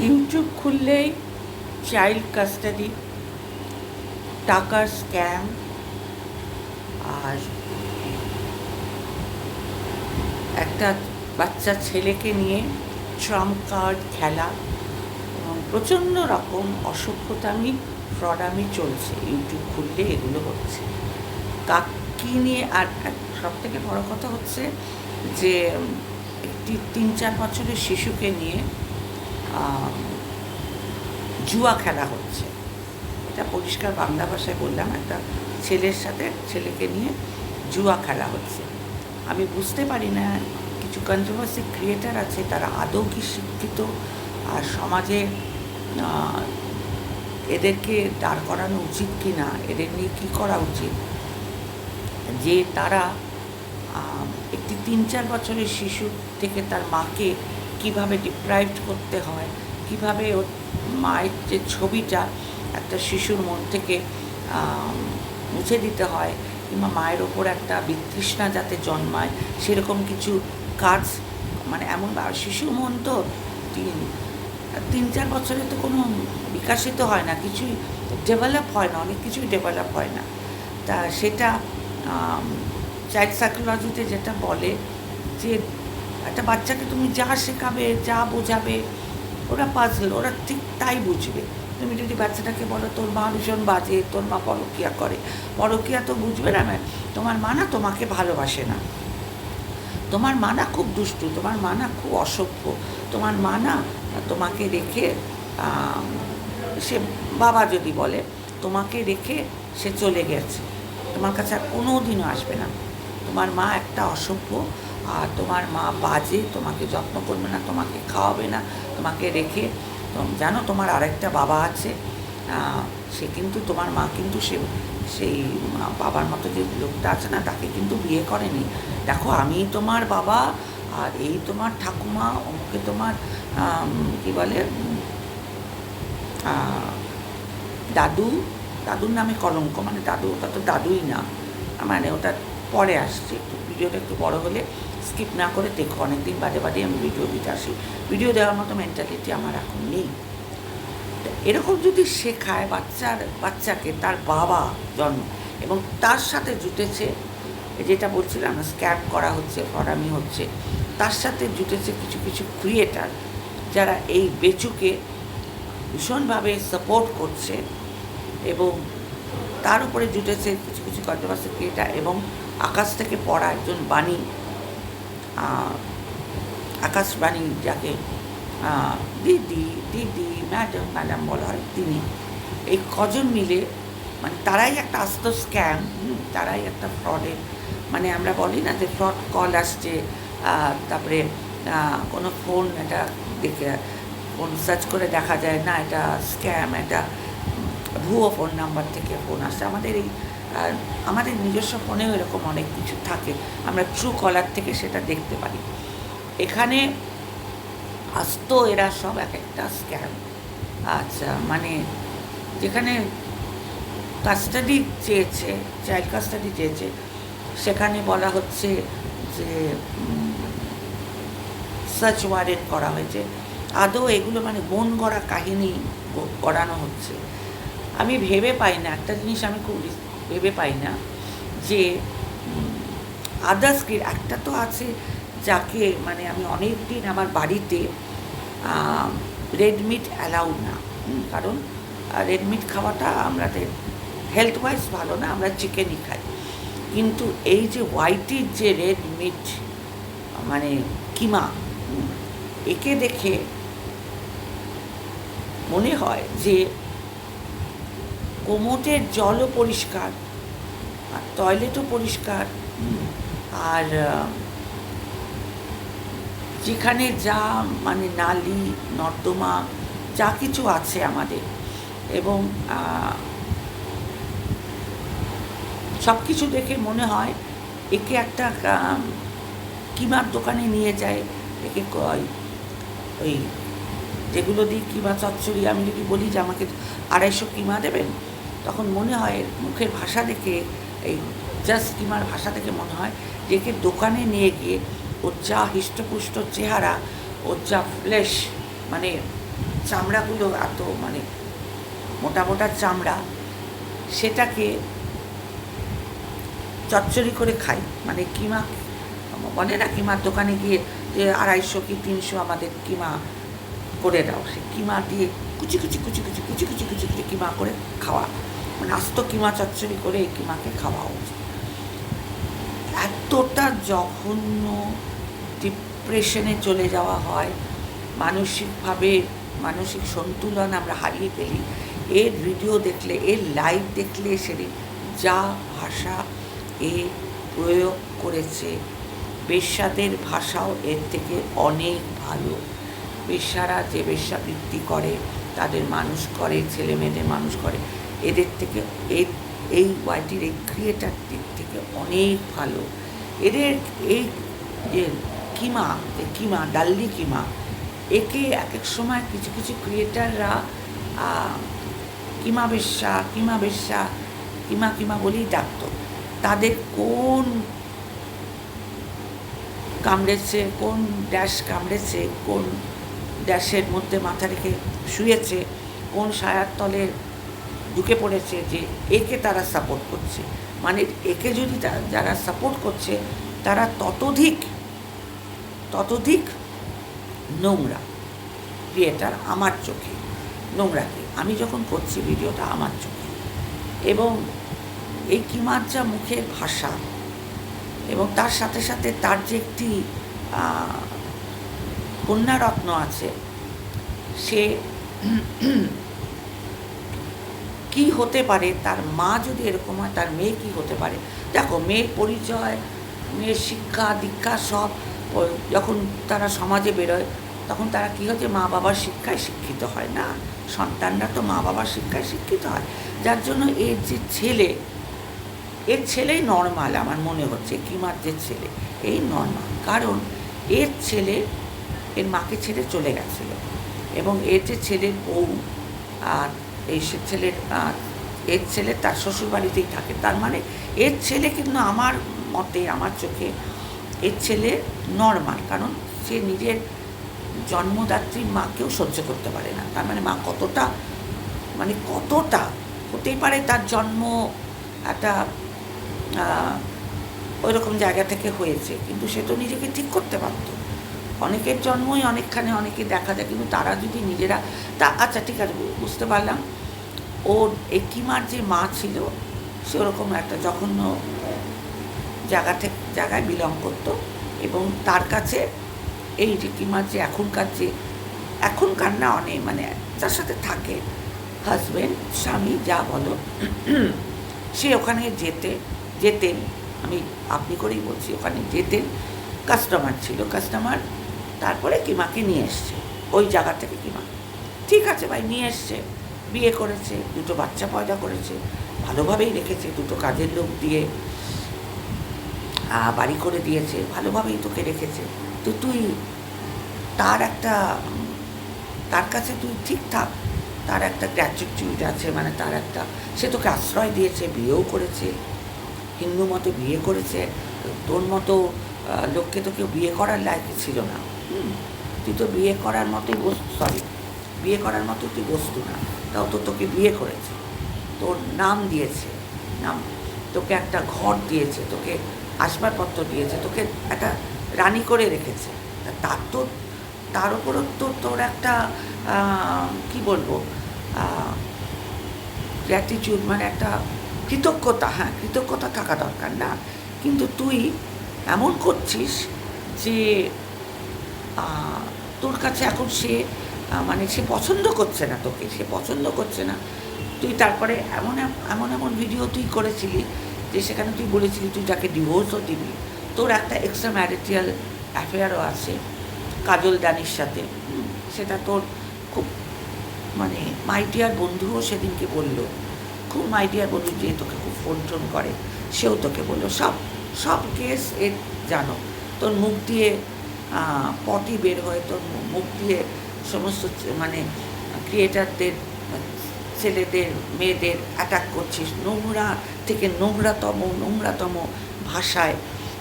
YouTube খুললেই child custody টাকার scam আর একটা বাচ্চা ছেলেকে নিয়ে ট্রাম্প কার্ড খেলা এবং প্রচণ্ড রকম অসভ্যতামি, ফ্রডামি চলছে। ইউটিউব খুললে এগুলো হচ্ছে। কাক নিয়ে আর সব থেকে বড় কথা হচ্ছে যে, একটি তিন চার বছরের শিশুকে নিয়ে জুয়া খেলা হচ্ছে। এটা পরিষ্কার বাংলা ভাষায় বললাম, একটা ছেলের সাথে ছেলেকে নিয়ে জুয়া খেলা হচ্ছে। আমি বুঝতে পারি না, কিছু কন্ট্রোভার্সি ক্রিয়েটার আছে, তারা আদৌ কি শিক্ষিত? আর সমাজে এদেরকে দাঁড় করানো উচিত কি না এদের নিয়ে কী করা উচিত? যে তারা একটি তিন চার বছরের শিশু থেকে তার মাকে কীভাবে ডিপ্রাইভড করতে হয়, কীভাবে ওর মায়ের যে ছবিটা একটা শিশুর মন থেকে মুছে দিতে হয় কিংবা মায়ের ওপর একটা বিতৃষ্ণা যাতে জন্মায়, সেরকম কিছু কাজ মানে এমন শিশুর মন তো তিন তিন চার বছরে তো কোনো বিকাশিত হয় না, কিছুই ডেভেলপ হয় না, অনেক কিছুই ডেভেলপ হয় না। তা সেটা চাইল্ড সাইকোলজিতে যেটা বলে যে একটা বাচ্চাকে তুমি যা শেখাবে, যা বোঝাবে, ওরা পাজল ওরা ঠিক তাই বুঝবে। তুমি যদি বাচ্চাটাকে বলো, তোর মা ভীষণ বাজে, তোর মা পরকিয়া করে। পরকিয়া তো বুঝবে না, ম্যাম। তোমার মা না তোমাকে ভালোবাসে না। তোমার মা না খুব দুষ্টু, তোমার মা না খুব অসভ্য। তোমার মা না তোমাকে রেখে সে বাবা যদি বলে, তোমাকে রেখে সে চলে গেছে। তোমার কাছে আর কোনো দিনও আসবে না। তোমার মা একটা অসভ্য আর তোমার মা বাজে, তোমাকে যত্ন করবে না, তোমাকে খাওয়াবে না, তোমাকে রেখে জানো তোমার আরেকটা বাবা আছে সে কিন্তু তোমার মা কিন্তু সে, সেই বাবার মতো যে লোকটা আছে না, তাকে কিন্তু বিয়ে করেনি। দেখো আমি তোমার বাবা আর এই তোমার ঠাকুমা, অমুকে তোমার কি বলে দাদু, দাদুর নামে কলঙ্ক মানে দাদু, ওটা তো দাদুই না মানে ওটা পরে আসছে, একটু ভিডিওটা একটু বড় হলে। স্কিপ না করে দেখো, অনেকদিন বাদে বাদে আমি ভিডিও দিতে আসি। ভিডিও দেওয়ার মতো মেন্টালিটি আমার এখন নেই। এরকম যদি শেখায় বাচ্চার, বাচ্চাকে তার বাবা জন্ম, এবং তার সাথে জুটেছে যেটা বলছিলাম না করা হচ্ছে, ফরামি হচ্ছে, তার সাথে জুটেছে কিছু কিছু ক্রিয়েটার যারা এই বেচুকে ভীষণভাবে সাপোর্ট করছে, এবং তার উপরে জুটেছে কিছু কিছু কন্ট্রোভার্সি ক্রিয়েটার এবং আকাশ থেকে পড়া একজন বাণী আকাশবাণী যাকে দিদি দিদি ম্যাডাম ম্যাডাম বলা হয়, তিনি এই কজন মিলে মানে তারাই একটা আস্ত স্ক্যাম তারাই একটা ফ্রডের মানে আমরা বলি না যে ফ্রড কল আসছে তারপরে কোনো ফোন এটা দেখে ফোন সার্চ করে দেখা যায়, না, এটা স্ক্যাম এটা ভুয়ো ফোন নাম্বার থেকে ফোন আসছে। আমাদের এই আর আমাদের নিজস্ব ফোনেও এরকম অনেক কিছু থাকে। আমরা ট্রু কলার থেকে সেটা দেখতে পারি। এখানে আস্ত এরা সব এক একটা স্ক্যাম আচ্ছা মানে যেখানে কাস্টাডি চেয়েছে চাইল্ড কাস্টাডি চেয়েছে, সেখানে বলা হচ্ছে যে সার্চ ওয়ারেন্ট করা হয়েছে। আদৌ এগুলো মানে মন গড়া কাহিনী গড়ানো হচ্ছে। আমি ভেবে পাই না। একটা জিনিস আমি খুব ভেবে পাই না যে আদার্স একটা তো আছে যাকে মানে আমি অনেক দিন আমার বাড়িতে রেড মিট অ্যালাউড না। কারণ রেড মিট খাওয়াটা আমাদের হেলথ ওয়াইজ ভালো না, আমরা চিকেনই খাই। কিন্তু এই যে হোয়াইটের যে রেড মিট মানে কিমা একে দেখে মনে হয় যে কোমোটের জলও পরিষ্কার আর টয়লেটও পরিষ্কার। আর যেখানে যা মানে নালি, নর্দমা, যা কিছু আছে আমাদের এবং সব কিছু দেখে মনে হয় একে একটা কিমার দোকানে নিয়ে যায়। একে কয়, ওই যেগুলো দিই কিমা চচ্চড়ি, আমি যদি বলি যে আমাকে আড়াইশো কিমা দেবেন, তখন মনে হয় মুখের ভাষা দেখে এই জাস্ট কিমার ভাষা থেকে মনে হয় যে একে দোকানে নিয়ে গিয়ে ওর যা হৃষ্টপুষ্ট চেহারা, ওর যা ফ্লেশ মানে চামড়াগুলো এত মানে মোটা মোটা চামড়া, সেটাকে চচ্চড়ি করে খাই মানে কিমা, বলে না কিমার দোকানে গিয়ে যে আড়াইশো কি তিনশো আমাদের কিমা করে দাও। সে কিমা দিয়ে কুচি কুচি কুচি কুচি কুচি কুচি কুচি কুচি কিমা করে খাওয়া। আস্ত কিমা চচ্চড়ি করে এই কিমাকে খাওয়া উচিত। এতটা জঘন্য ডিপ্রেশনে চলে যাওয়া হয়, মানসিকভাবে মানসিক সন্তুলন আমরা হারিয়ে ফেলি। এর ভিডিও দেখলে, এর লাইভ দেখলে সেদিন যা ভাষা এ প্রয়োগ করেছে বেশ্যাদের ভাষাও এর থেকে অনেক ভালো। বেশ্যারা যে বেশ্যাবৃত্তি করে, তাদের মানুষ করে ছেলে মেয়েদের মানুষ করে এদের থেকে এই এই ওয়াইটির এই ক্রিয়েটারটির থেকে অনেক ভালো। এদের এই যে কিমা কিমা, ডাল্লি কিমা, একে এক এক সময় কিছু কিছু ক্রিয়েটাররা কিমা বেশ্যা কিমা বেশ্যা, কিমা কিমা বলেই ডাকতো। তাদের কোন কামড়েছে, কোন ড্যাশ কামড়েছে, কোন ড্যাশের মধ্যে মাথা রেখে শুয়েছে, কোন সায়ার তলে ঢুকে পড়েছে যে একে তারা সাপোর্ট করছে। মানে একে যদি যারা সাপোর্ট করছে, তারা ততোধিক ততোধিক নোংরা ক্রিয়েটার আমার চোখে, নোংরাকে। আমি যখন করছি ভিডিওটা আমার চোখে। এবং এই কিমার যা মুখের ভাষা এবং তার সাথে সাথে তার যে একটি কন্যারত্ন আছে, সে কি হতে পারে? তার মা যদি এরকম হয়, তার মেয়ে কি হতে পারে? দেখো, মেয়ের পরিচয়, মেয়ের শিক্ষা, দীক্ষা সব যখন তারা সমাজে বেরোয়, তখন তারা কী হচ্ছে মা বাবার শিক্ষায় শিক্ষিত হয় না। সন্তানরা তো মা বাবার শিক্ষায় শিক্ষিত হয়। যার জন্য এর যে ছেলে, এর ছেলেই নর্মাল আমার মনে হচ্ছে কিমার যে ছেলে, এই নর্মাল কারণ এর ছেলে, এর মাকে ছেড়ে চলে গেছিল এবং এর যে ছেলের বউ আর এই ছেলের এর ছেলে তার শ্বশুরবাড়িতেই থাকে। তার মানে এর ছেলে কিন্তু আমার মতে, আমার চোখে এর ছেলে নর্মাল কারণ সে নিজের জন্মদাত্রী মাকেও সহ্য করতে পারে না। তার মানে মা কতটা মানে কতটা হতেই পারে তার জন্ম একটা ওই রকম জায়গা থেকে হয়েছে, কিন্তু সে তো নিজেকে ঠিক করতে পারত। অনেকের জন্মই অনেকখানে অনেকে দেখা যায়, কিন্তু তারা যদি নিজেরা তা আচ্ছা ঠিক আছে বুঝতে পারলাম। ওর একিমার যে মা ছিল, সে ওরকম একটা জঘন্য জায়গা থেকে জায়গায় বিলং করতো এবং তার কাছে এই রিকিমার যে এখনকার যে, এখনকার না অনেক মানে যার সাথে থাকে। হাজব্যান্ড স্বামী, যা বলো, সে ওখানে যেতে, যেতেন, আমি, আপনি করেই বলছি, ওখানে যেতেন। কাস্টমার ছিল কাস্টমার তারপরে কিমাকে নিয়ে এসছে। ওই জায়গা থেকে কিমা। ঠিক আছে ভাই, নিয়ে এসছে। বিয়ে করেছে, দুটো বাচ্চা পয়দা করেছে, ভালোভাবেই রেখেছে, দুটো কাজের লোক দিয়ে বাড়ি করে দিয়েছে, ভালোভাবেই তোকে রেখেছে। তো তুই তার একটা, তার কাছে তুই ঠিক থাক। তার একটা গ্র্যাচুইট আছে মানে তার একটা, সে তোকে আশ্রয় দিয়েছে, বিয়েও করেছে, হিন্দু মতো বিয়ে করেছে। তোর মতো লোককে তো কেউ বিয়ে করার লাইক ছিল না। তুই তো বিয়ে করার মতোই বস্তু সরি বিয়ে করার মতো তুই বস্তু না, তাও তো তোকে বিয়ে করেছে, তোর নাম দিয়েছে, নাম, তোকে একটা ঘর দিয়েছে, তোকে আসবাবপত্র দিয়েছে, তোকে একটা রানি করে রেখেছে তার তো, তার উপরও তো তোর একটা কি বলব গ্র্যাটিটিউড মানে একটা কৃতজ্ঞতা হ্যাঁ কৃতজ্ঞতা থাকা দরকার না, কিন্তু তুই এমন করছিস যে তোর কাছে এখন সে মানে সে পছন্দ করছে না তোকে, সে পছন্দ করছে না। তুই তারপরে এমন এমন এমন ভিডিও তুই করেছিলি যে সেখানে তুই বলেছিলি তুই যাকে ডিভোর্সও দিবি। তোর একটা এক্সট্রা ম্যারিটিয়াল অ্যাফেয়ারও আছে, কাজল দানির সাথে। সেটা তোর খুব মানে মাইডিয়ার বন্ধুও সেদিনকে বলল। খুব মাইডিয়ার বন্ধু যে তোকে খুব ফোন টোন করে, সেও তোকে বলল, সব সব কেস এর জানো। তোর মুখ দিয়ে পটি বের হয় তোর মুখ দিয়ে সমস্ত মানে ক্রিয়েটারদের ছেলেদের, মেয়েদের অ্যাটাক করছিস। নোংরা থেকে নোংরাতম নোংরাতম ভাষায়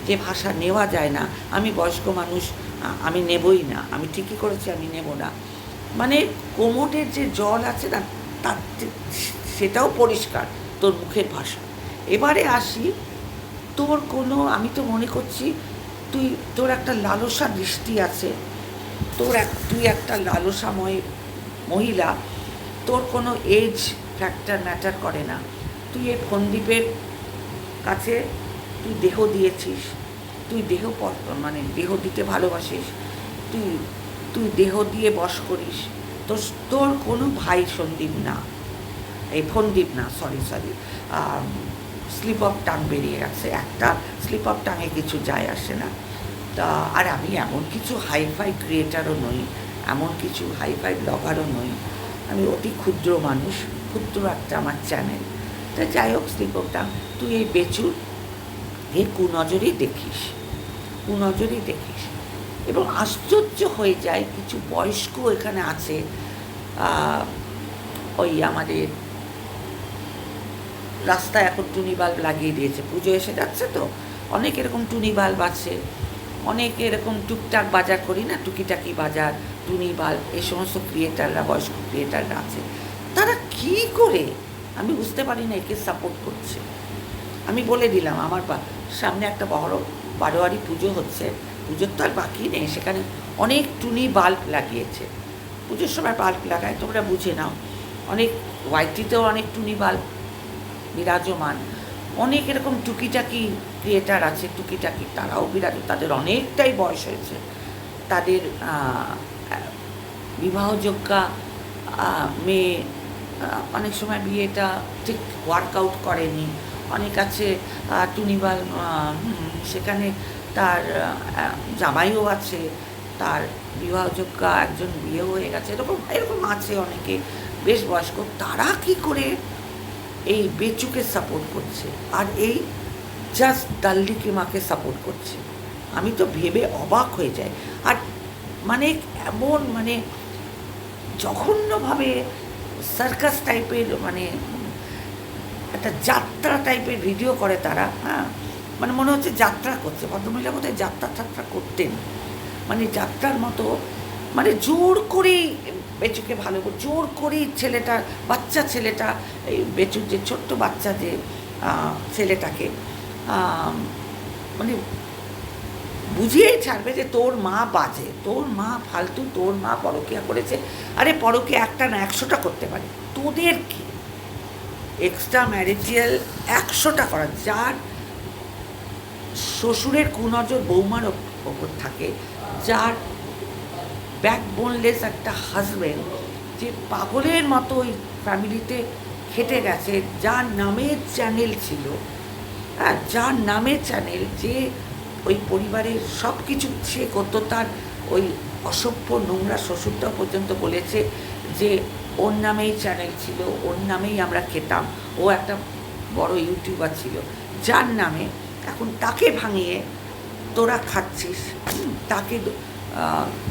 যে ভাষা নেওয়া যায় না। আমি বয়স্ক মানুষ আমি নেবই না। আমি ঠিকই করেছি, আমি নেব না। মানে কোমরের যে জল আছে না, তার সেটাও পরিষ্কার তোর মুখের ভাষা। এবারে আসি, তোর কোনো, আমি তো মনে করছি তুই, তোর একটা লালসা দৃষ্টি আছে। তোর এক, তুই একটা লালসাময় মহিলা। তোর কোনো এজ ফ্যাক্টর ম্যাটার করে না। তুই এই ফন্দীপের কাছে তুই দেহ দিয়েছিস। তুই দেহ মানে দেহ দিতে ভালোবাসিস। তুই তুই দেহ দিয়ে বস করিস। তোর তোর কোনো ভাই সন্দীপ না। এই ফন্দীপ না sorry sorry slip of tongue বেরিয়ে গেছে একটা। স্লিপ অফ টাঙে কিছু যায় আসে না। তা, আর আমি এমন কিছু হাইফাই ক্রিয়েটারও নই, এমন কিছু হাইফাই ব্লগারও নই। আমি অতি ক্ষুদ্র মানুষ, ক্ষুদ্র একটা আমার চ্যানেল তা যাই হোক স্লিপ অফ টাং তুই এই বেচুর, এ কুনজরেই দেখিস কুনজরেই দেখিস। এবং আশ্চর্য হয়ে যায়, কিছু বয়স্ক এখানে আছে ওই আমাদের রাস্তায় এখন টুনি বাল্ব লাগিয়ে দিয়েছে। পুজো এসে যাচ্ছে তো? অনেক এরকম টুনি বাল্ব আছে। অনেক এরকম টুকটাক বাজার করি না, টুকিটাকি বাজার, টুনি বাল্ব এই সমস্ত ক্রিয়েটাররা বয়স্ক ক্রিয়েটাররা আছে। তারা কি করে? আমি বুঝতে পারি না, একে সাপোর্ট করছে। আমি বলে দিলাম, আমার বা- সামনে একটা বড় বারোয়ারি পুজো হচ্ছে। পুজোর তো আর বাকি নেই, সেখানে অনেক টুনি বাল্ব লাগিয়েছে। পুজোর সময় বাল্ব লাগায়, তোমরা বুঝে নাও। অনেক ওয়াইটিতেও অনেক টুনি বাল্ব বিরাজমান। অনেক এরকম টুকিটাকি ক্রিয়েটার আছে, টুকিটাকি, তারাও বিরাজ তাদের অনেকটাই বয়স হয়েছে। তাদের বিবাহযোগ্যা মেয়ে অনেক সময় বিয়েটা ঠিক ওয়ার্কআউট করেনি। অনেক আছে টুনিবাল সেখানে তার জামাইও আছে, তার বিবাহযোগ্যা একজন বিয়ে হয়ে গেছে, এরকম এরকম আছে অনেকে, বেশ বয়স্ক। তারা কি করে এই বেচুকে সাপোর্ট করছে। আর এই জাস্ট দাল্লিকে মাকে সাপোর্ট করছে। আমি তো ভেবে অবাক হয়ে যাই। আর মানে এমন মানে জঘন্যভাবে সার্কাস টাইপের মানে একটা যাত্রা টাইপের ভিডিও করে তারা হ্যাঁ? মানে মনে হচ্ছে যাত্রা করছে। ভদ্রমহিলা কোথায় যাত্রা টাত্রা করতেন। মানে যাত্রার মতো মানে জোর করেই বেচুকে ভালো করে, জোর করেই ছেলেটা, বাচ্চা ছেলেটা, এই বেচুর যে ছোট্ট বাচ্চা যে ছেলেটাকে মানে বুঝিয়েই ছাড়বে যে তোর মা বাজে, তোর মা ফালতু, তোর মা পরকিয়া করেছে। আরে পরকিয়া একটা না একশোটা করতে পারে। তোদের কি? এক্সট্রা ম্যারিজিয়াল একশোটা করা যার শ্বশুরের কুনজর বৌমার ওপ- ওপর থাকে, যার ব্যাকবোনলেস একটা হাজব্যান্ড যে পাগলের মতো ওই ফ্যামিলিতে খেটে গেছে, যার নামের চ্যানেল ছিল হ্যাঁ যার নামের চ্যানেল যে ওই পরিবারের সব কিছু সে করতো, তার ওই অসভ্য নোংরা শ্বশুরটাও পর্যন্ত বলেছে যে ওর নামেই চ্যানেল ছিল, ওর নামেই আমরা খেতাম, ও একটা বড় ইউটিউবার ছিল, যার নামে এখন তাকে ভাঙিয়ে তোরা খাচ্ছিস তাকে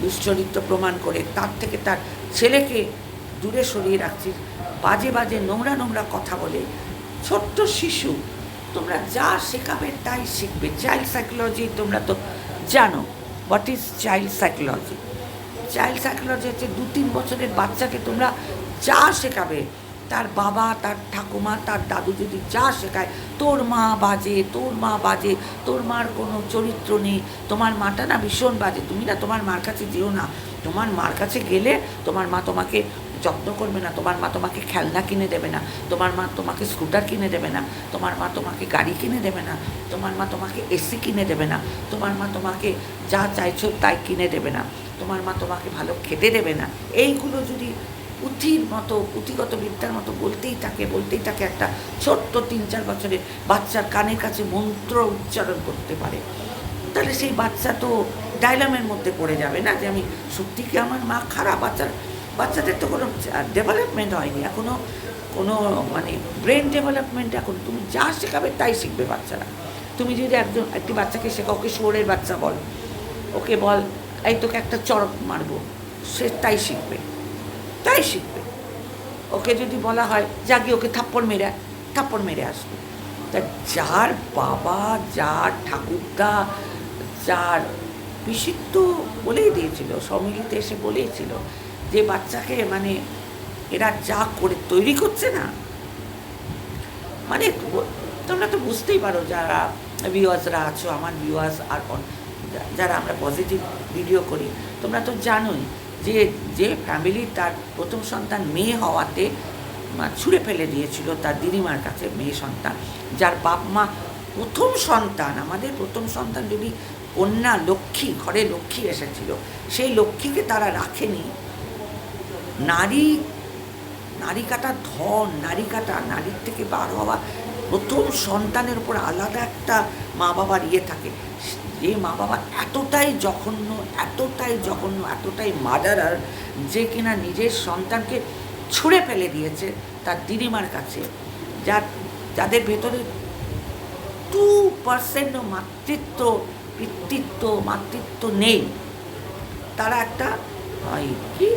দুশ্চরিত্র প্রমাণ করে তার থেকে তার ছেলেকে দূরে সরিয়ে রাখছিস বাজে বাজে নোংরা নোংরা কথা বলে ছোট্ট শিশু, তোমরা যা শেখাবে তাই শিখবে। চাইল্ড সাইকোলজি তোমরা তো জানো what is child psychology child psychology হচ্ছে দু তিন বছরের বাচ্চাকে তোমরা যা শেখাবে তার বাবা, তার ঠাকুমা, তার দাদু যদি যা শেখায়, তোর মা বাজে, তোর মা বাজে, তোর মার কোনো চরিত্র নেই, তোমার মাটা না ভীষণ বাজে, তুমি না তোমার মার কাছে যেও না, তোমার মার কাছে গেলে তোমার মা তোমাকে যত্ন করবে না, তোমার মা তোমাকে খেলনা কিনে দেবে না, তোমার মা তোমাকে স্কুটার কিনে দেবে না, তোমার মা তোমাকে গাড়ি কিনে দেবে না, তোমার মা তোমাকে এসি কিনে দেবে না, তোমার মা তোমাকে যা চাইছো তাই কিনে দেবে না, তোমার মা তোমাকে ভালো খেতে দেবে না, এইগুলো যদি পুঁথির মতো, পুঁথিগত বিদ্যার মতো বলতেই থাকে বলতেই থাকে একটা ছোট্ট তিন চার বছরের বাচ্চার কানের কাছে মন্ত্র উচ্চারণ করতে পারে। তাহলে সেই বাচ্চা তো ডায়লামের মধ্যে পড়ে যাবে না যে আমি সত্যি কি আমার মা খারাপ? বাচ্চার, বাচ্চাদের তো কোনো ডেভেলপমেন্ট হয়নি। এখনও কোনো মানে ব্রেন ডেভেলপমেন্ট এখন তুমি যা শেখাবে তাই শিখবে বাচ্চারা। তুমি যদি একজন, একটি বাচ্চাকে শেখা ওকে শুয়োরের বাচ্চা বল, ওকে বল, এই তোকে একটা চড়ক মারবো। সে তাই শিখবে। তাই শিখবে। ওকে যদি বলা হয় যাকে ওকে থাপ্পড় মেরে থাপ্পড় মেরে আসবে। তা যার বাবা, যার ঠাকুরদা, যার পিসির বলেই দিয়েছিল সম্মিলিত এসে বলেইছিল যে বাচ্চাকে মানে এরা যা করে তৈরি করছে না মানে তোমরা তো বুঝতেই পারো যারা ভিউয়ার্সরা আছো, আমার ভিউয়ার্স আর যারা আমরা পজিটিভ ভিডিও করি, তোমরা তো জানোই যে যে ফ্যামিলি তার প্রথম সন্তান মেয়ে হওয়াতে ছুঁড়ে ফেলে দিয়েছিল তার দিদিমার কাছে মেয়ে সন্তান। যার বাপ মা প্রথম সন্তান, আমাদের প্রথম সন্তান যদি কন্যা লক্ষ্মী, ঘরে লক্ষ্মী এসেছিল, সেই লক্ষ্মীকে তারা রাখেনি। নারী নারী কাটা ধন, নারী কাটা, নারীর থেকে বার হওয়া প্রথম সন্তানের উপর আলাদা একটা মা বাবার ইয়ে থাকে। যে মা বাবা এতটাই জঘন্য এতটাই জঘন্য, এতটাই মার্ডারার যে কিনা নিজের সন্তানকে ছুঁড়ে ফেলে দিয়েছে তার দিদিমার কাছে। যার যাদের ভেতরে টু পার্সেন্টও মাতৃত্ব, পিতৃত্ব, মাতৃত্ব নেই। তারা একটা কি?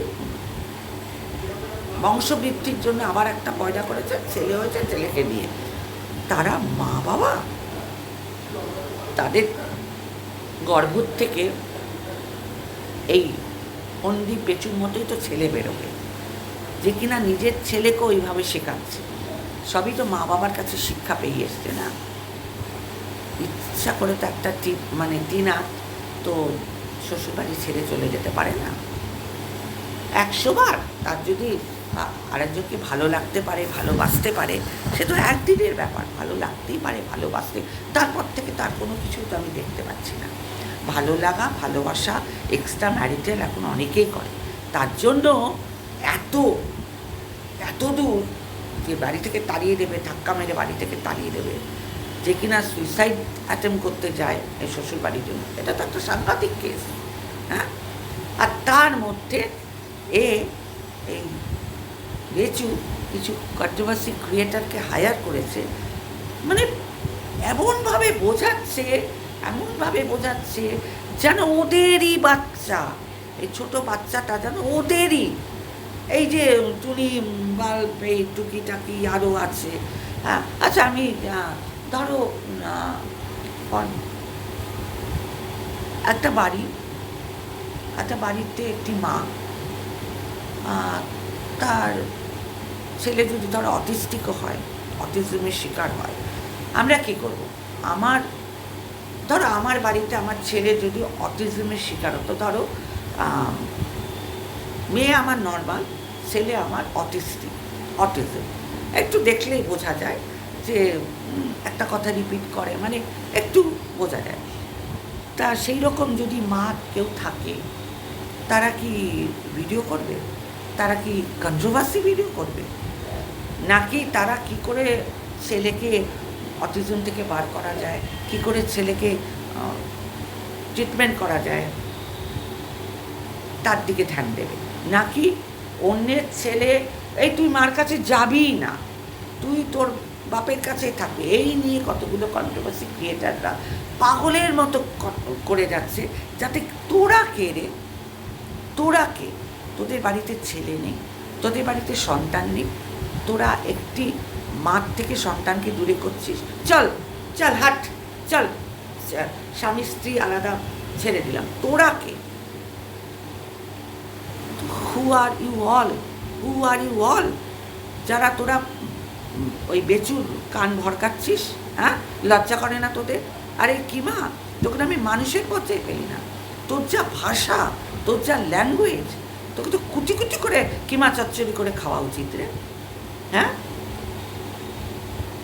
বংশবৃদ্ধির জন্য আবার একটা পয়দা করেছে, ছেলে হয়েছে, ছেলেকে নিয়ে। তারা মা বাবা, তাদের গর্ভ থেকে এই অন্দি পেঁচুর মতোই তো ছেলে বেরোবে। যে কিনা নিজের ছেলেকে ওইভাবে শেখাচ্ছে। সবই তো মা বাবার কাছে শিক্ষা পেয়ে এসছে না। ইচ্ছা করে তো একটা টিপ মানে টিনা তো শ্বশুরবাড়ি ছেড়ে চলে যেতে পারে না। একশো বার তার যদি আরেকজনকে ভালো লাগতে পারে, ভালোবাসতে পারে, সে তো একদিনের ব্যাপার। ভালো লাগতেই পারে, ভালোবাসতে। তারপর থেকে তার কোনো কিছু তো আমি দেখতে পাচ্ছি না। ভালো লাগা, ভালোবাসা এক্সট্রা ম্যারিটাল এখন অনেকেই করে। তার জন্য এত এত দূর যে বাড়ি থেকে তাড়িয়ে দেবে, ধাক্কা মেরে বাড়ি থেকে তাড়িয়ে দেবে, যে কিনা সুইসাইড অ্যাটেম্প করতে যায় এই শ্বশুর বাড়ির জন্য। এটা তো একটা সাংঘাতিক কেস হ্যাঁ? আর তার মধ্যে এ, এই রেচু কিছু কন্ট্রোভার্সি ক্রিয়েটারকে হায়ার করেছে। মানে এমনভাবে বোঝাচ্ছে এমনভাবে বোঝাচ্ছে যেন ওদেরই বাচ্চা, এই ছোট বাচ্চাটা যেন ওদেরই। এই যে টুনি বাল্ব এই টুকিটাকি আরও আছে। হ্যাঁ আচ্ছা আমি ধরো একটা বাড়ি, একটা বাড়িতে একটি মা তার ছেলে যদি ধরো অটিস্টিকও হয়, অটিজমের শিকার হয়, আমরা কী করব? আমার ধরো, আমার বাড়িতে আমার ছেলে যদি অটিজমের শিকার হতো, ধরো মেয়ে আমার নর্মাল ছেলে আমার অটিস্টিক অটিজম একটু দেখলেই বোঝা যায় যে একটা কথা রিপিট করে মানে একটু বোঝা যায়। তা সেই রকম যদি মা কেউ থাকে, তারা কি ভিডিও করবে? তারা কি কন্ট্রোভার্সি ভিডিও করবে? নাকি তারা কি করে ছেলেকে অটিজম থেকে বার করা যায়? কি করে ছেলেকে ট্রিটমেন্ট করা যায়, তার দিকে ধ্যান দেবে। নাকি অন্যের ছেলে, এই তুই মার কাছে যাবিই না, তুই তোর বাপের কাছে থাকবি। এই নিয়ে কতগুলো কন্ট্রোভার্সি ক্রিয়েটাররা পাগলের মতো করে যাচ্ছে, যাতে তোরা কে রে? তোরা কে? তোদের বাড়িতে ছেলে নেই, তোদের বাড়িতে সন্তান নেই, তোরা একটি মাঠ থেকে সন্তানকে দূরে করছিস। চল চল হাট। চল স্বামী স্ত্রী আলাদা ছেড়ে দিলাম। তোরা কে? Who are you all who are you all যারা তোরা ওই বেচুর কান ভরকাচ্ছিস হ্যাঁ? লজ্জা করে না তোদের? আরে কি মা, তোকে আমি মানুষের পর্যায়ে পেলি না। তোর যা ভাষা, তোর যা ল্যাঙ্গুয়েজ তোকে তো কুচি কুচি করে কিমা চচ্চড়ি করে খাওয়া উচিত রে হ্যাঁ?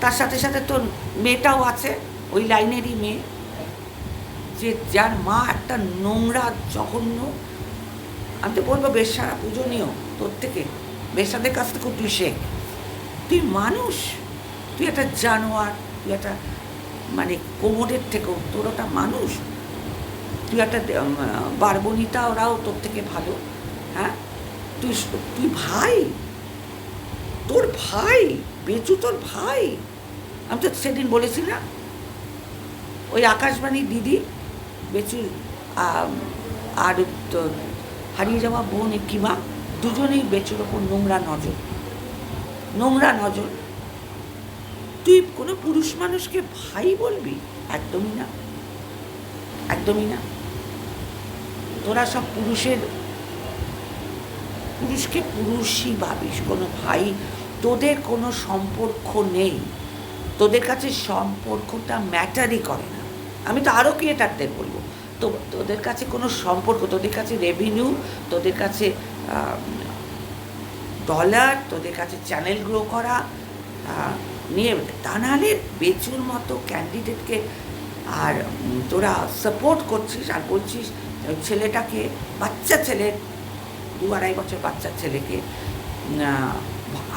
তার সাথে সাথে তোর মেয়েটাও আছে ওই লাইনেরই মেয়ে, যে যার মা একটা নোংরা, জঘন্য, আমি তো বলব বেশারা পূজনীয়, তোর থেকে বেশাদের কাছ থেকে তুই শেখ। তুই মানুষ, তুই একটা জানোয়ার, তুই একটা মানে কোমরের থেকেও তোর একটা মানুষ। তুই একটা বারবনিতা ওরাও তোর থেকে ভালো হ্যাঁ? তুই তুই ভাই, তোর ভাই, বেচু তোর ভাই। আমি তো সেদিন বলেছি না ওই আকাশবাণীর দিদি, বেচুর আর হারিয়ে যাওয়া বোন কিমা দুজনেই বেচুর ওপর নোংরা নজর। নোংরা নজর। তুই কোনো পুরুষ মানুষকে ভাই বলবি? একদমই না। একদমই না। তোরা সব পুরুষের, পুরুষকে পুরুষই ভাবিস, কোনো ভাই তোদের কোনো সম্পর্ক নেই। তোদের কাছে সম্পর্কটা ম্যাটারই করে না। আমি তো আরও ক্রিয়েটারদের বলব। তো তোদের কাছে কোনো সম্পর্ক, তোদের কাছে রেভিনিউ তোদের কাছে ডলার তোদের কাছে চ্যানেল গ্রো করা নিয়ে তা নাহলে বেচুর মতো ক্যান্ডিডেটকে আর তোরা সাপোর্ট করছিস আর বলছিস ছেলেটাকে, বাচ্চা ছেলে, দু আড়াই বছর বাচ্চা ছেলেকে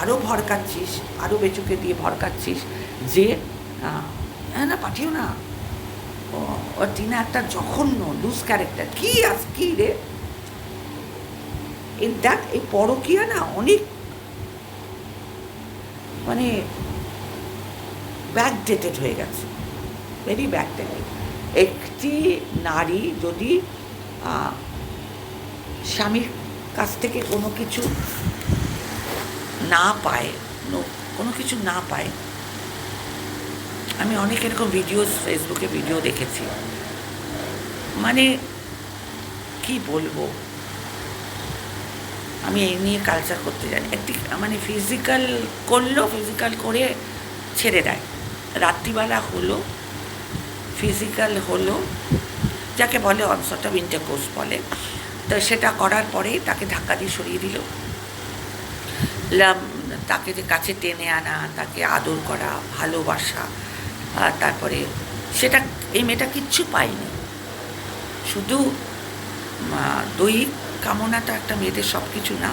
আরও ভরকাচ্ছিস আরও বেচুকে দিয়ে ভরকাচ্ছিস যে হ্যাঁ না, পাঠিও না। ও- টিনা একটা জঘন্য লুজ ক্যারেক্টার কি আস কি রে? এই দেখ এই পরকিয়া না অনেক মানে ব্যাকডেটেড হয়ে গেছে। ভেরি ব্যাকডেটেড একটি নারী যদি স্বামীর কাছ থেকে কোনো কিছু না পায়, কোনো কিছু না পায় আমি অনেক এরকম ভিডিও ফেসবুকে ভিডিও দেখেছি। মানে কি বলব? আমি এই নিয়ে কালচার করতে জানি। একটি মানে ফিজিক্যাল করল ফিজিক্যাল করে ছেড়ে দেয়। রাত্রিবেলা হলো ফিজিক্যাল হলো, যাকে বলে অনসট অফ ইন্টারকোর্স বলে। তো সেটা করার পরে তাকে ধাক্কা দিয়ে সরিয়ে দিল। তাকে যে কাছে টেনে আনা, তাকে আদর করা, ভালোবাসা আর তারপরে সেটা, এই মেয়েটা কিচ্ছু পায়নি। শুধু দৈহিক কামনাটা একটা মেয়েদের সব কিছু না।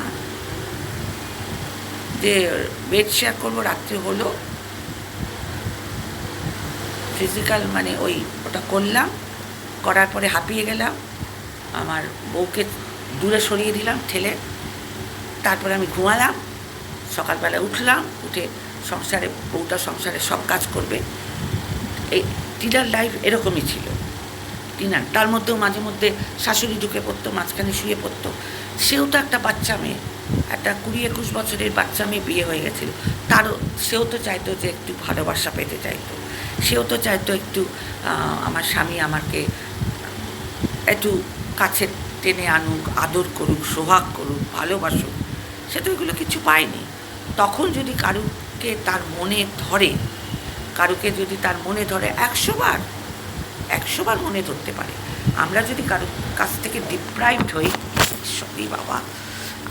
যে বেড শেয়ার করব রাত্রে হলো ফিজিক্যাল মানে ওই ওটা করলাম, করার পরে হাঁপিয়ে গেলাম, আমার বউকে দূরে সরিয়ে দিলাম ঠেলে, তারপরে আমি ঘুমালাম সকালবেলা উঠলাম, উঠে সংসারে, বউটা সংসারে সব কাজ করবে এই টিনার লাইফ এরকমই ছিল। টিনার তার মধ্যেও মাঝে মধ্যে শাশুড়ি ঢুকে পড়তো, মাঝখানে শুয়ে পড়তো। সেও তো একটা বাচ্চা মেয়ে, একটা কুড়ি একুশ বছরের বাচ্চা মেয়ে বিয়ে হয়ে গেছিল। তারও, সেও তো চাইতো যে একটু ভালোবাসা পেতে চাইতো। সেও তো চাইতো একটু আমার স্বামী আমাকে একটু কাছে টেনে আনুক, আদর করুক, সোহাগ করুক, ভালোবাসুক। সে তো এগুলো কিছু পায়নি। তখন যদি কারুকে তার মনে ধরে কারুকে যদি তার মনে ধরে একশো বার একশো বার মনে ধরতে পারে। আমরা যদি কারোর কাছ থেকে ডিপ্রাইভড হই, সরি বাবা,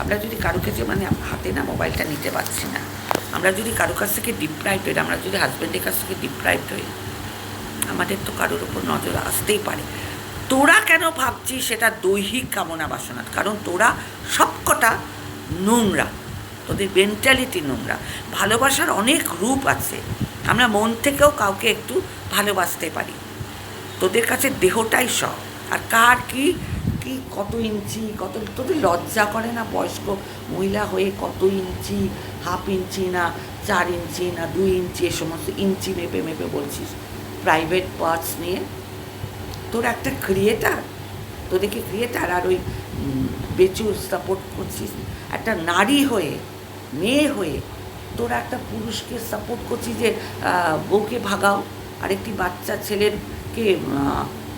আমরা যদি কারুকে যে মানে হাতে না মোবাইলটা নিতে পারছি না, আমরা যদি কারোর কাছ থেকে ডিপ্রাইভড হই, আমরা যদি হাজব্যান্ডের কাছ থেকে ডিপ্রাইভড হই, আমাদের তো কারোর ওপর নজর আসতেই পারে। তোরা কেন ভাবছিস সেটা দৈহিক কামনা বাসনা? কারণ তোরা সবকটা নোংরা। তোদের মেন্টালিটি নোংরা। ভালোবাসার অনেক রূপ আছে। আমরা মন থেকেও কাউকে একটু ভালোবাসতে পারি। তোদের কাছে দেহটাই সব। আর কার কি কি কত ইঞ্চি কত তোদের লজ্জা করে না বয়স্ক মহিলা হয়ে কত ইঞ্চি হাফ ইঞ্চি না চার ইঞ্চি না দুই ইঞ্চি এ সমস্ত ইঞ্চি মেপে মেপে বলছিস। প্রাইভেট পার্টস নিয়ে। তোর একটা ক্রিয়েটার তোদেরকে ক্রিয়েটার আর ওই উম, বেচু সাপোর্ট করছিস। একটা নারী হয়ে মেয়ে হয়ে তোরা একটা পুরুষকে সাপোর্ট করছিস যে বউকে ভাগাও। আরেকটি বাচ্চা ছেলেরকে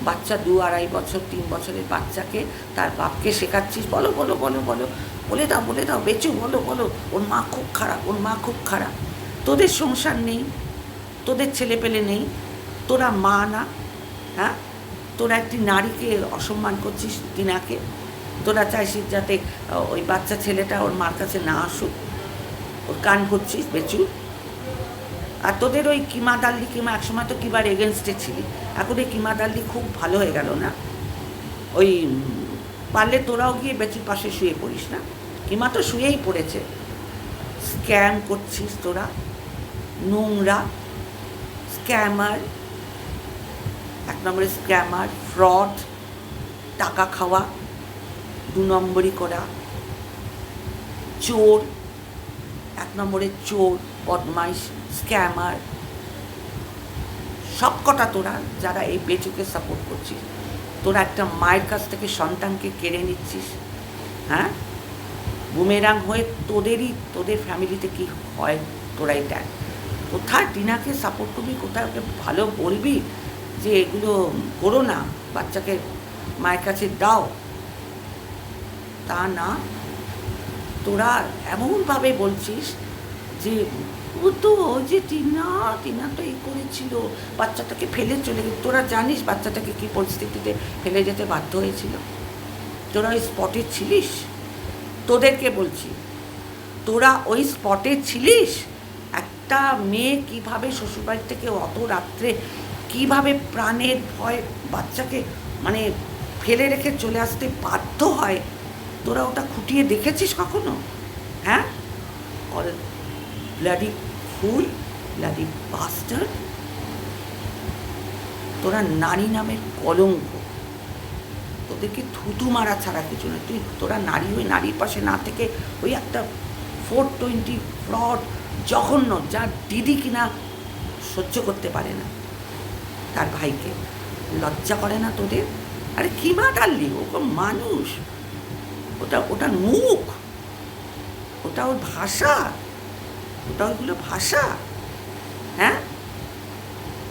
বাচ্চা দু আড়াই বছর, তিন বছরের বাচ্চাকে তার বাপকে শেখাচ্ছিস। বলো বলো বলো বলো। বলে দাও বলে দাও, বেচু, বলো বলো। ওর মা খুব খারাপ, ওর মা খুব খারাপ। তোদের সংসার নেই, তোদের ছেলে পেলে নেই, তোরা মা না হ্যাঁ? তোরা একটি নারীকে অসম্মান করছিস টিনাকে তোরা চাইছিস যাতে ওই বাচ্চা ছেলেটা ওর মার কাছে না আসুক। ওর কান ভরছিস বেচু। আর তোদের ওই কিমা দাল্লি, কিমা একসময় তো কিবার এগেনস্টে ছিলি। এখন এই কিমা দাল্লি খুব ভালো হয়ে গেল না। ওই পারলে তোরাও গিয়ে বেচুর পাশে শুয়ে পড়িস না। কিমা তো শুয়েই পড়েছে। স্ক্যাম করছিস তোরা। নোংরা। স্ক্যামার। এক নম্বরে স্ক্যামার, ফ্রড, টাকা খাওয়া, দু নম্বরই করা। চোর। এক নম্বরে চোর, বদমাইশ, স্ক্যামার সব কটা তোরা যারা এই বেচুকে সাপোর্ট করছিস। তোরা একটা মায়ের কাছ থেকে সন্তানকে কেড়ে নিচ্ছিস হ্যাঁ? বুমেরাং হয়ে তোদেরই, তোদের ফ্যামিলিতে কি হয়, তোরাই দেখ। কোথায় টিনাকে সাপোর্ট করবি, কোথায় ওকে ভালো বলবি, যে এগুলো করো না, বাচ্চাকে মায়ের কাছে দাও। তা না তোরা এমনভাবে বলছিস যে, ও তো, যে টিনা টিনা তো এই করেছিল, বাচ্চাটাকে ফেলে চলে তোরা জানিস বাচ্চাটাকে কী পরিস্থিতিতে ফেলে যেতে বাধ্য হয়েছিল? তোরা ওই স্পটে ছিলিস? তোদেরকে বলছি, তোরা ওই স্পটে ছিলিস? একটা মেয়ে কীভাবে শ্বশুরবাড়ি থেকে অত রাত্রে কীভাবে প্রাণের ভয় বাচ্চাকে মানে ফেলে রেখে চলে আসতে বাধ্য হয়? তোরা ওটা খুঁটিয়ে দেখেছিস কখনো? হ্যাঁ? All bloody fool bloody buster তোরা নারী নামের কলঙ্ক। তোদেরকে থুতু মারা ছাড়া কিছু না তুই তোরা নারী ওই নারীর পাশে না থেকে ওই একটা ফোর টোয়েন্টি ফ্রড জঘন্য যার দিদি কিনা সহ্য করতে পারে না। তার ভাইকে লজ্জা করে না তোদের? আরে কি মা ডাললি ও মানুষ। ওটা ওটা মুখ। ওটা ওর ভাষা। ওটা ওইগুলো ভাষা। হ্যাঁ?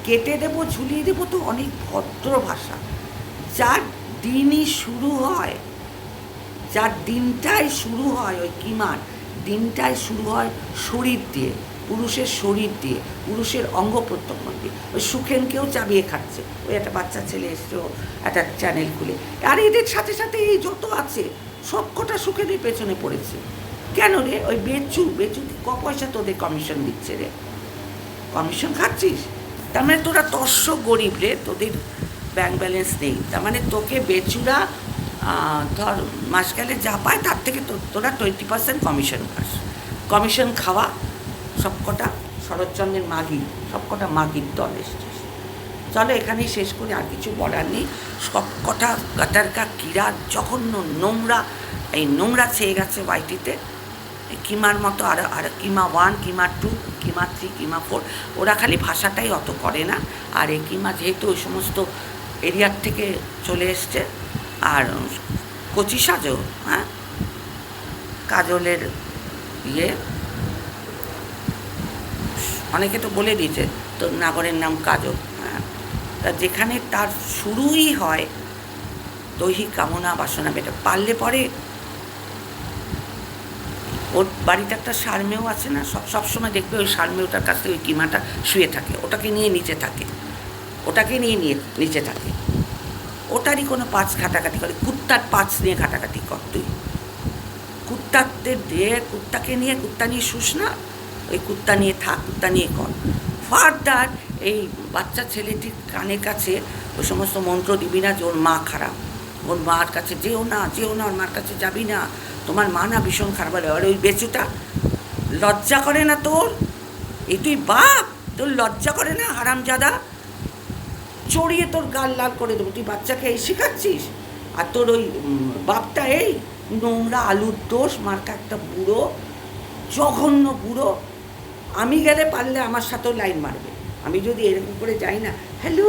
কেটে দেবো, ঝুলিয়ে দেবো তো অনেক ভদ্র ভাষা। যার দিনই শুরু হয়, যার দিনটাই শুরু হয় ওই কিমার, দিনটাই শুরু হয় শরীর দিয়ে, পুরুষের শরীর দিয়ে, পুরুষের অঙ্গ প্রত্যঙ্গ দিয়ে। ওই সুখেনকেও চাবিয়ে খাচ্ছে। ওই একটা বাচ্চা ছেলে এসছে একটা চ্যানেল খুলে। আর এদের সাথে সাথে এই যত আছে সব কটা সুখেনের পেছনে পড়েছে। কেন রে? ওই বেচু বেচু ক পয়সা তোদের কমিশন দিচ্ছে রে? কমিশন খাচ্ছিস? তার মানে তোরা তস্য গরিব রে, তোদের ব্যাংক ব্যালেন্স নেই। তার মানে তোকে বেচুরা ধর মাস গেলে যা পায় তার থেকে তোরা টোয়েন্টি পার্সেন্ট কমিশন খাস। কমিশন খাওয়া সবকটা শরৎচন্দ্রের মাগি সবকটা মাগির দল এসছিস চলো এখানেই শেষ করে, আর কিছু বলার নেই। সবকটা গাটারকা কিরা, জঘন্য নোংরা, এই নোংরা ছেয়ে গেছে ওয়াইটিতে কিমার মতো আর আর keema one keema two keema three keema four ওরা খালি ভাষাটাই অত করে না। আর এই কিমা যেহেতু ওই সমস্ত এরিয়ার থেকে চলে এসছে, আর কচি সাজো হ্যাঁ? কাজলের ইয়ে। অনেকে তো বলে দিয়েছে তো নাগরের নাম কাজল। যেখানে তার শুরুই হয় দৈহিক কামনা বাসনা বেটা, পারলে পরে। ওর বাড়িতে একটা সারমেয় আছে না, সব সবসময় দেখবে ওই সারমেয়টার কাছে ওই কিমাটা শুয়ে থাকে, ওটাকে নিয়ে নিচে থাকে, ওটাকে নিয়ে নিয়ে, নিচে থাকে। ওটারই কোনো পাঁচ ঘাটাঘাটি করে, কুত্তার পাঁচ নিয়ে ঘাটাঘাটি কর তুই। কুত্তাদের দিয়ে কুত্তাকে নিয়ে, কুত্তা নিয়ে শুস না, ওই কুত্তা নিয়ে থাক, কুত্তা নিয়ে কর। ফার্দার এই বাচ্চা ছেলেটির কানের কাছে ওই সমস্ত মন্ত্র দিবি না যে ওর মা খারাপ। ওর মার কাছে যেও না যেও না, ওর মার কাছে যাবি না। তোমার মা না ভীষণ খারাপ হলে আর ওই বেচুটা, লজ্জা করে না তোর? এই তুই বাপ, তোর লজ্জা করে না, হারামজাদা? চড়িয়ে তোর গাল লাল করে দেবো, তুই বাচ্চাকে এই শেখাচ্ছিস? আর তোর ওই বাপটা এই নোংরা আলুর দোষ মার্কা একটা বুড়ো, জঘন্য বুড়ো। আমি গেলে পারলে আমার সাথেও লাইন মারবে। আমি যদি এরকম করে যাই না হ্যালো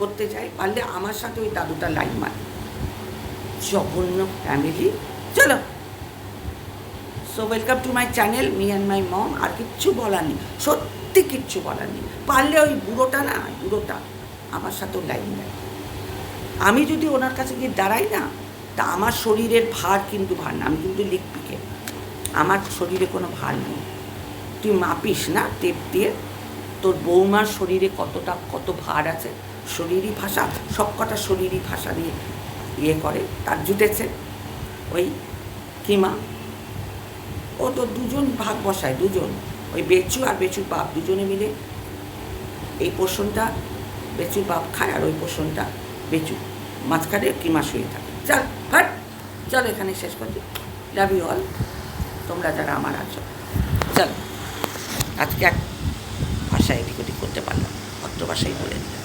করতে চাই, পারলে আমার সাথে ওই দাদুটা লাইন মারবে জঘন্য ফ্যামিলি চলো। So welcome to my channel me and my mom আর কিচ্ছু বলার নেই। সত্যি কিচ্ছু বলার নেই। পারলে ওই বুড়োটা না, বুড়োটা আমার সাথেও লাইন দেয় আমি যদি ওনার কাছে গিয়ে দাঁড়াই না, তা আমার শরীরের ভার কিন্তু ভার না। আমি কিন্তু লিখপিকে আমার শরীরে কোনো ভার নেই। তুই মাপিস না টেপ দিয়ে। তোর বৌমার শরীরে কতটা, কত ভার আছে? শরীরই ভাষা, সবকটা শরীরই ভাষা দিয়ে ইয়ে করে, তার জুটেছে। ওই কিমা, ও তো দুজন ভাগ বসায়, দুজন। ওই বেচু আর বেচুর বাপ দুজনে মিলে এই পোষণটা, বেচুর বাপ খায় আর ওই পোষণটা বেচু। মাঝখানে কিমা শুয়ে থাকে। চল, হাট, চল এখানে শেষ করছি। লাভ ইউ অল তোমরা যারা আমার আছো। চল, আজকে এক ভাষা এদিক ওদিক করতে পারলাম অত্র ভাষাই বলে দিলাম।